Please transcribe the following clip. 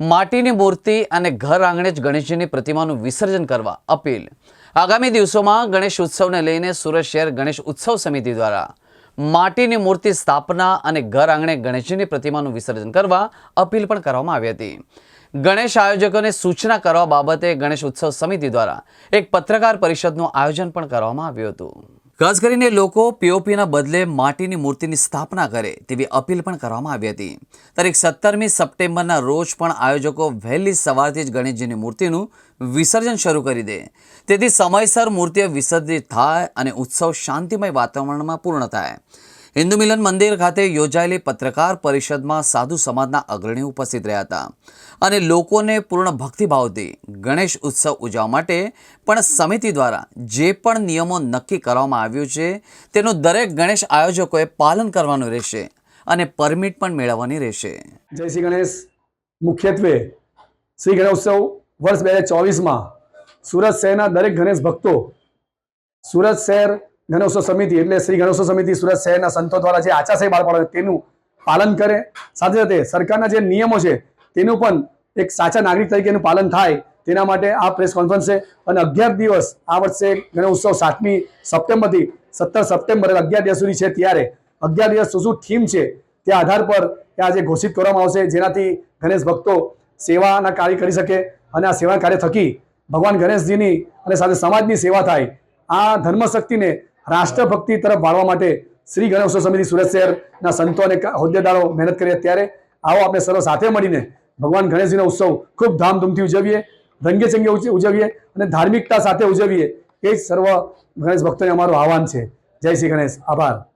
માટીની મૂર્તિ અને ઘર આંગણે જ ગણેશજીની પ્રતિમાનું વિસર્જન કરવા અપીલ. આગામી દિવસોમાં ગણેશ ઉત્સવને લઈને સુરત શહેર ગણેશ ઉત્સવ સમિતિ દ્વારા માટીની મૂર્તિ સ્થાપના અને ઘર આંગણે ગણેશજીની પ્રતિમાનું વિસર્જન કરવા અપીલ પણ કરવામાં આવી હતી. ગણેશ આયોજકોને સૂચના કરવા બાબતે ગણેશ ઉત્સવ સમિતિ દ્વારા એક પત્રકાર પરિષદનું આયોજન પણ કરવામાં આવ્યું હતું. ખાસ કરીને લોકો પીઓપીના બદલે માટીની મૂર્તિની સ્થાપના કરે તેવી અપીલ પણ કરવામાં આવી હતી. તારીખ સત્તરમી સપ્ટેમ્બરના રોજ પણ આયોજકો વહેલી સવારથી જ ગણેશજીની મૂર્તિનું વિસર્જન શરૂ કરી દે. તેથી સમયસર મૂર્તિઓ વિસર્જિત થાય અને ઉત્સવ શાંતિમય વાતાવરણમાં પૂર્ણ થાય. હિન્દુ મિલન મંદિર ખાતે યોજાયેલી પત્રકાર પરિષદમાં સાધુ સમાજના અગ્રણીઓ ઉપસ્થિત રહ્યા હતા અને લોકોને પૂર્ણ ભક્તિભાવથી ગણેશ ઉત્સવ ઉજવવા માટે પણ સમિતિ દ્વારા જે પણ નિયમો નક્કી કરવામાં આવ્યું છે, તેનું દરેક ગણેશ આયોજકોએ પાલન કરવાનું રહેશે અને પરમિટ પણ મેળવવાની રહેશે. જય શ્રી ગણેશ. મુખ્યત્વે શ્રી ગણેશોત્સવ વર્ષ બે હજાર ચોવીસમાં સુરત શહેરના દરેક ગણેશ ભક્તો સુરત શહેર ગણેશોત્સવ સમિતિ એટલે શ્રી ગણેશોત્સવ સમિતિ સુરત શહેરના સંતો દ્વારા જે આચારશાહી બહાર પાડે તેનું પાલન કરે. સાથે સાથે સરકારના જે નિયમો છે તેનું પણ એક સાચા નાગરિક તરીકેનું પાલન થાય તેના માટે આ પ્રેસ કોન્ફરન્સ છે. અને અગિયાર દિવસ આ વર્ષે ગણેશોત્સવ સાતમી સપ્ટેમ્બરથી સત્તર સપ્ટેમ્બર અગિયાર દિવસ સુધી છે. ત્યારે અગિયાર દિવસ શું શું થીમ છે તે આધાર પર આજે ઘોષિત કરવામાં આવશે. જેનાથી ગણેશ ભક્તો સેવાના કાર્ય કરી શકે અને આ સેવા કાર્ય થકી ભગવાન ગણેશજીની અને સાથે સમાજની સેવા થાય. આ ધર્મશક્તિને રાષ્ટ્રભક્તિ તરફ વાળવા માટે શ્રી ગણેશોત્સવ સમિતિ સુરત શહેરના સંતો અને હોદ્દેદારો મહેનત કરી ત્યારે આવો આપણે સર્વ સાથે મળીને ભગવાન ગણેશજીનો ઉત્સવ ખૂબ ધામધૂમથી ઉજવીએ, રંગે ચંગે ઉજવીએ અને ધાર્મિકતા સાથે ઉજવીએ. એ જ સર્વ ગણેશ ભક્તોને અમારું આહવાન છે. જય શ્રી ગણેશ. આભાર.